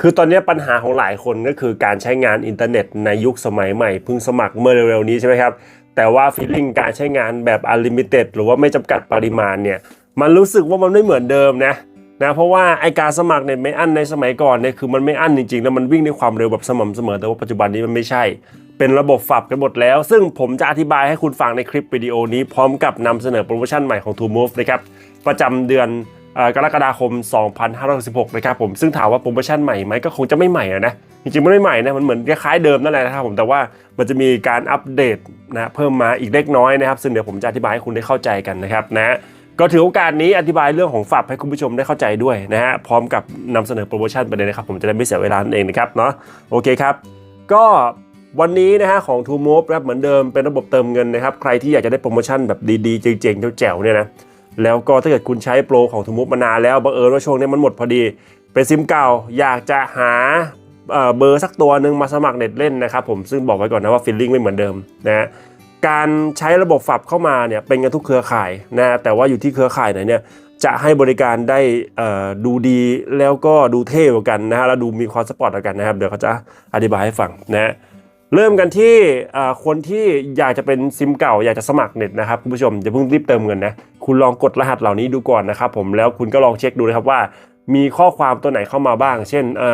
คือตอนนี้ปัญหาของหลายคนก็คือการใช้งานอินเทอร์เน็ตในยุคสมัยใหม่เพิ่งสมัครเมื่อเร็วๆนี้ใช่ไหมครับ แต่ว่าฟีลลิ่งการใช้งานแบบ Unlimited หรือว่าไม่จำกัดปริมาณเนี่ย มันรู้สึกว่ามันไม่เหมือนเดิมนะนะเพราะว่าไอการสมัครเนี่ยไม่อั้นในสมัยก่อนเนี่ยคือมันไม่อั้นจริงๆแล้วมันวิ่งด้วยความเร็วแบบสม่ำเสมอแต่ว่าปัจจุบันนี้มันไม่ใช่ เป็นระบบฝับกันหมดแล้ว ซึ่งผมจะอธิบายให้คุณฟังในคลิปวิดีโอนี้พร้อมกับนำเสนอโปรโมชั่นใหม่ของ t o Move นะครับประจำเดือน กรกฎาคม 2516นะครับผมซึ่งถามว่าโปรโมชั่นใหม่ไหมก็คงจะไม่ใหม่นะจริงๆมันไม่ใหม่นะมันเหมือนคล้ายๆเดิมนั่นแหละนะครับผมแต่ว่ามันจะมีการอัปเดตนะเพิ่มมาอีกเล็กน้อยนะครับซึ่งเดี๋ยวผมจะอธิบายให้คุณได้เข้าใจกันนะครับนะก็ถือโอกาสนี้อธิบายเรื่องของฝับให้คุณผู้ชมได้เข้าใจด้วยนะฮะพร้อมกับนำเสนอโปรโมชั่นไปเลยนะครับผมจะได้ไม่เสียเวลานั่นเองนะครับเนาะโอเคครับ ก็วันนี้นะฮะของ t o Move ครับเหมือนเดิมเป็นระบบเติมเงินนะครับใครที่อยากจะได้โปรโมชั่นแบบดีๆเจ๋งๆแจ๋วๆเนี่ยนะ แล้วก็ถ้าเกิดคุณใช้โปรของ t o Move มานานแล้วบังเอิญว่าช่วงนี้มันหมดพอดี เป็นซิมเก่าอยากจะหาเเบอร์สักตัวหนึ่งมาสมัครเน็ตเล่นนะครับผมซึ่งบอกไว้ก่อนนะว่าฟีลลิ่งไม่เหมือนเดิมนะการใช้ระบบฝับเข้ามาเนี่ยเป็นกันทุกเครือข่ายนะแต่ว่าอยู่ที่เครือข่ายไหนเนี่ยจะให้บริการได้ดูดีแล้วก็ดูเท่กว่ากันนะฮะแล้วดูมีความสปอร์ตกันนะครับเดี๋ยวเขาจะอธิบายให้ฟังนะเริ่มกันที่คนที่อยากจะเป็นซิมเก่าอยากจะสมัครเน็ตนะครับคุณผู้ชมอย่าเพิ่งรีบเติมเงินนะ คุณลองกดรหัสเหล่านี้ดูก่อนนะครับผมแล้วคุณก็ลองเช็คดูนะครับว่า มีข้อความตัวไหนเข้ามาบ้าง เช่นอ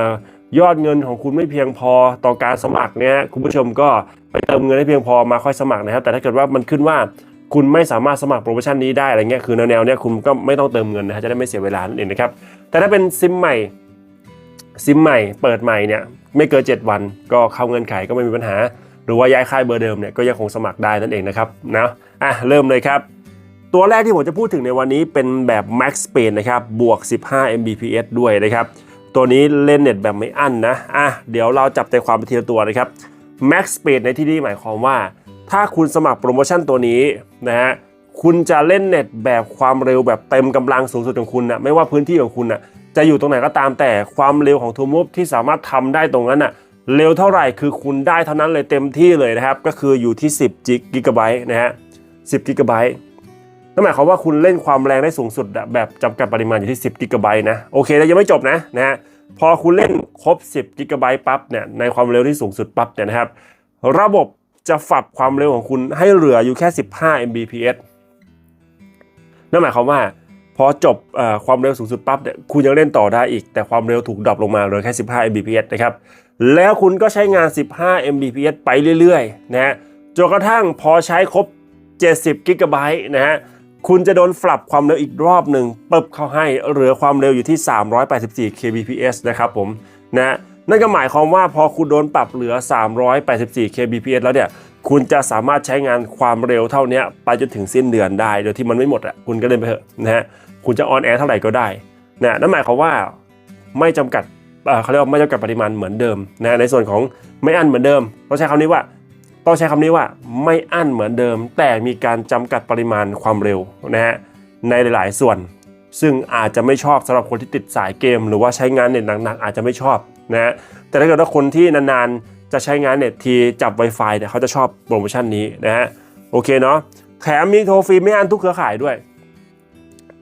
ยอดเงินของคุณไม่เพียงพอต่อการสมัครเนี่ยคุณผู้ชมก็ไปเติมเงินให้เพียงพอมาค่อยสมัครนะครับ แต่ถ้าเกิดว่ามันขึ้นว่าคุณไม่สามารถสมัครโปรโมชั่นนี้ได้อะไรเงี้ยคือแนวๆเนี้ยคุณก็ไม่ต้องเติมเงินนะฮะจะได้ไม่เสียเวลานั่นเองนะครับแต่ถ้าเป็นซิมใหม่ซิมใหม่เปิดใหม่เนี่ยไม่เกิน 7 วันก็เข้าเงื่อนไขก็ไม่มีปัญหา หรือว่าย้ายค่ายเบอร์เดิมเนี่ยก็ยังคงสมัครได้นั่นเองนะครับนะอะเริ่มเลยครับ ตัวแรกที่ผมจะพูดถึงในวันนี้เป็นแบบ Max Speed นะครับ บวก 15 Mbps ด้วยนะครับ ตัวนี้เล่นเน็ตแบบไม่อั้นนะ อะ เดี๋ยวเราจับใจความไปทีละตัวนะครับ Max Speed ในที่นี้หมายความว่า ถ้าคุณสมัครโปรโมชั่นตัวนี้นะฮะ คุณจะเล่นเน็ตแบบความเร็วแบบเต็มกำลังสูงสุดของคุณนะไม่ว่าพื้นที่ของคุณนะจะอยู่ตรงไหนก็ตามแต่ความเร็วของ t o m o v e ที่สามารถทำได้ตรงนั้นนะเร็วเท่าไหร่คือคุณได้เท่านั้นเลยเต็มที่เลยนะครับ ก็คืออยู่ที่ 10กิกะไบต์นะฮะ 10กิกะไบต์ นั่นหมายความว่าคุณเล่นความแรงได้สูงสุดแบบจำกัดปริมาณอยู่ที่ 10กิกะไบต์นะ โอเคแล้วยังไม่จบนะนะฮะพอคุณเล่นครบ 10กิกะไบต์ปั๊บเนี่ยในความเร็วที่สูงสุดปั๊บเนี่ยนะครับ ระบบจะฝับความเร็วของคุณให้เหลืออยู่แค่ 15 Mbps นั่นหมายความว่าพอจบอความเร็วสูงสุดปั๊บเนี่ยคุณยังเล่นต่อได้อีก แต่ความเร็วถูกดรอปลงมาเหลือแค่ 15 Mbps นะครับแล้วคุณก็ใช้งาน 15 Mbps ไปเรื่อยๆนะฮะจนกระทั่งพอใช้ครบ 70 g b นะฮะ คุณจะโดนปรับความเร็วอีกรอบหนึ่งปึ๊บเข้าให้เหลือความเร็วอยู่ที่ 384 kbps นะครับผมนะนั่นก็หมายความว่าพอคุณโดนปรับเหลือ 384 kbps แล้วเนี่ยคุณจะสามารถใช้งานความเร็วเท่านี้ไปจนถึงสิ้นเดือนได้ โดยที่มันไม่หมดอะคุณก็เล่นไปเถอะนะฮะคุณจะออนแอร์เท่าไหร่ก็ได้นะนั่นหมายความว่าไม่จำกัดเขาเรียกว่าไม่จำกัดปริมาณเหมือนเดิมนะในส่วนของไม่อันเหมือนเดิมต้องใช้คำนี้ว่า ต้องใช้คำนี้ว่าไม่อั้นเหมือนเดิม แต่มีการจำกัดปริมาณความเร็วนะฮะในหลายๆ ส่วน ซึ่งอาจจะไม่ชอบสำหรับคนที่ติดสายเกม หรือว่าใช้งานเน็ตหนักๆอาจจะไม่ชอบนะฮะแต่ถ้าเกิดว่าคนที่นานๆจะใช้งานเน็ตทีจับ Wi-Fi เนี่ยเขาจะชอบโปรโมชั่นนี้นะฮะโอเคเนาะแถมมีโทรฟรีไม่อั้นทุกเครือข่ายด้วย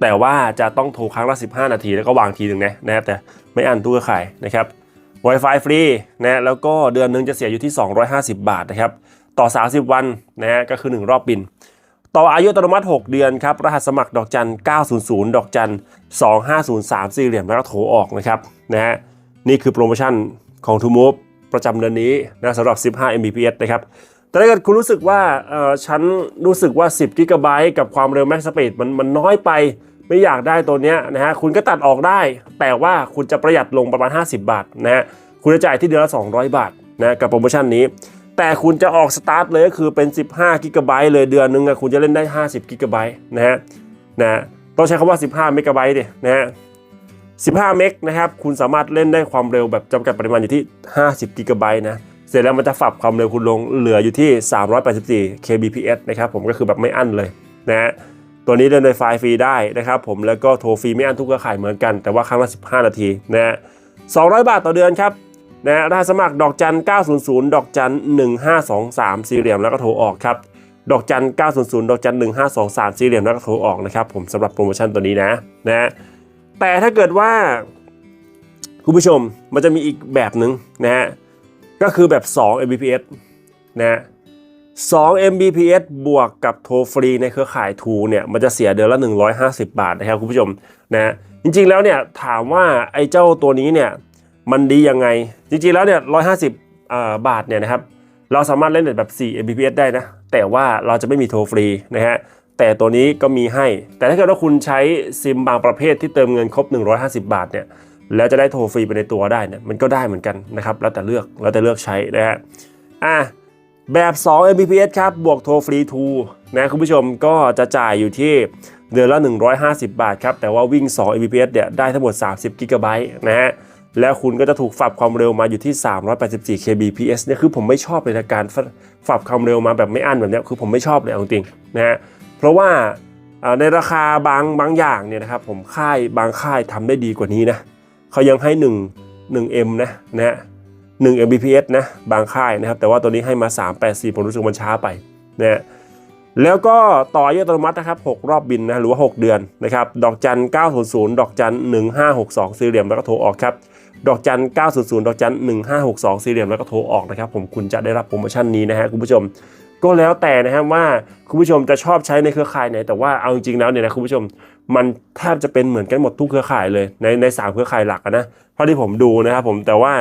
แต่ว่าจะต้องโทรครั้งละ 15 นาทีแล้วก็วางทีหนึ่งนะนะฮะแต่ไม่อั้นทุกเครือข่ายนะครับ Wi-Fi ฟรีนะแล้วก็เดือนหนึงจะเสียอยู่ที่ 250 บาทนะครับต่อ 30 วันนะฮะก็คือ 1 รอบบิน ต่ออายุอัตโนมัติ 6 เดือนครับรหัสสมัครดอกจัน 900 ดอกจัน 2503 สี่เหลี่ยมแล้วก็โทรออกนะครับนะฮะนี่คือโปรโมชั่นของ t o m o v e ประจำเดือนนี้นะสำหรับ 15 Mbps นะครับแต่ถ้าเกิดคุณรู้สึกว่าเออฉันรู้สึกว่า 10 g b กับความเร็ว Max Speed มันมันน้อยไป ไม่อยากได้ตัวเนี้ยนะฮะคุณก็ตัดออกได้ แต่ว่าคุณจะประหยัดลงประมาณ 50 บาทนะฮะคุณจะจ่ายที่เดือนละ 200 บาทนะกับโปรโมชั่นนี้ แต่คุณจะออกสตาร์ทเลยก็คือเป็น 15 g b เลยเดือนนึงอะคุณจะเล่นได้ 50 g b นะฮะนะฮะนะต้องใช้คำว่า 15เมกะไบต์ดินะฮะ15 เมกนะครับ คุณสามารถเล่นได้ความเร็วแบบจำกัดปริมาณอยู่ที่ 50กิกะไบต์นะ เสร็จแล้วมันจะฝับความเร็วคุณลงเหลืออยู่ที่ 384 kbps นะครับ ผมก็คือแบบไม่อั้นเลยนะฮะ ตัวนี้เล่น Wi-Fi ฟรีได้นะครับผมแล้วก็โทรฟรีไม่อั้นทุกเครือข่ายเหมือนกัน แต่ว่าครั้งละ 15 นาทีนะฮะ200 บาทต่อเดือนครับนะฮะรหัสสมัครดอกจัน 900 ดอกจัน 1523 สี่เหลี่ยมแล้วก็โทรออกครับดอกจัน 900 ดอกจัน 1523 สี่เหลี่ยมแล้วก็โทรออกนะครับผมสำหรับโปรโมชั่นตัวนี้นะนะฮะแต่ถ้าเกิดว่าคุณผู้ชมมันจะมีอีกแบบหนึ่งนะฮะก็คือแบบ 2 Mbps นะฮะ 2 Mbps บวกกับโทรฟรีในเครือข่ายทูเนี่ยมันจะเสียเดือนละ 150 บาทนะครับคุณผู้ชมนะฮะจริงๆแล้วเนี่ยถามว่าไอ้เจ้าตัวนี้เนี่ยมันดียังไง จริงๆแล้วเนี่ย 150าบาทเนี่ยนะครับเราสามารถเล่นเน็ตแบบ 4 Mbps ได้นะ แต่ว่าเราจะไม่มีโทรฟรีนะฮะแต่ตัวนี้ก็มีให้ แต่ถ้าเกิดว่าคุณใช้ซิมบางประเภทที่เติมเงินครบ 150 บาทเนี่ยแล้วจะได้โทรฟรีไปในตัวได้เนี่ยมันก็ได้เหมือนกันนะครับแล้วแต่เลือกแล้วแต่เลือกใช้นะฮะอะ แบบ 2 Mbps ครับ บวกโทรฟรี2นะคุณผู้ชมก็จะจ่ายอยู่ที่เดือนละ 150 บาทครับ แต่ว่าวิ่ง 2 Mbps เนี่ยได้ทั้งหมด 30 g b นะฮะ แล้วคุณก็จะถูกฝับความเร็วมาอยู่ที่ 384 kbps เนี่ยคือผมไม่ชอบเลยนะการฝับความเร็วมาแบบไม่อั้นแบบเนี้ยคือผมไม่ชอบเลยเอาจริงนะฮะ เพราะว่าในราคาบางบางอย่างเนี่ยนะครับผมค่ายบางค่ายทำได้ดีกว่านี้นะเขายังให้ 1 1M นะนะฮะ 1 Mbps นะบางค่ายนะครับ แต่ว่าตัวนี้ให้มา 384 ผมรู้สึกมันช้าไปนะฮะแล้วก็ต่อยอัตโนมัตินะครับ 6 รอบบินนะหรือว่า 6 เดือนนะครับ ดอกจัน 900 ดอกจัน 1562 สี่เหลี่ยมแล้วก็โทรออกครับ ดอกจัน 900 ดอกจัน 1562 สี่เหลี่ยมแล้วก็โทรออกนะครับ ผมคุณจะได้รับโปรโมชั่นนี้นะฮะคุณผู้ชม ก็แล้วแต่นะครับว่าคุณผู้ชมจะชอบใช้ในเครือข่ายไหน แต่ว่าเอาจริงๆแล้วเนี่ยนะคุณผู้ชม มันแทบจะเป็นเหมือนกันหมดทุกเครือข่ายเลยในในสามเครือข่ายหลักนะเพราะที่ผมดูนะครับผมแต่ว่า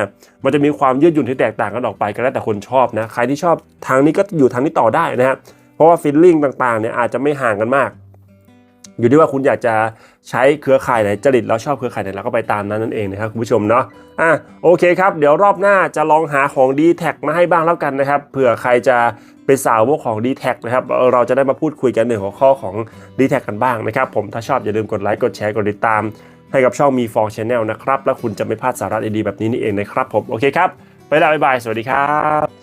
มันจะมีความยืดหยุ่นที่แตกต่างกันออกไปก็แล้วแต่คนชอบนะใครที่ชอบทางนี้ก็อยู่ทางนี้ต่อได้นะครับเพราะว่าฟิลลิ่งต่างๆเนี่ยอาจจะไม่ห่างกันมาก อยู่ที่ว่าคุณอยากจะใช้เครือข่ายไหนจริตแล้วชอบเครือข่ายไหนเราก็ไปตามนั้นนั่นเองนะครับคุณผู้ชมเนาะอะโอเคครับ เดี๋ยวรอบหน้าจะลองหาของ d t แทมาให้บ้างแล้วกันนะครับเผื่อใครจะเป็นสาวกของ d t แทนะครับเราจะได้มาพูดคุยกันในหัวข้อของ d t แทกันบ้างนะครับผมถ้าชอบอย่าลืมกดไลค์กดแชร์กดติดตาม ให้กับช่องมีฟองชาแนลนะครับแล้วคุณจะไม่พลาดสาระดีๆแบบนี้นี่เองนะครับผมโอเคครับไปแล้วบ๊ายบายสวัสดีครับ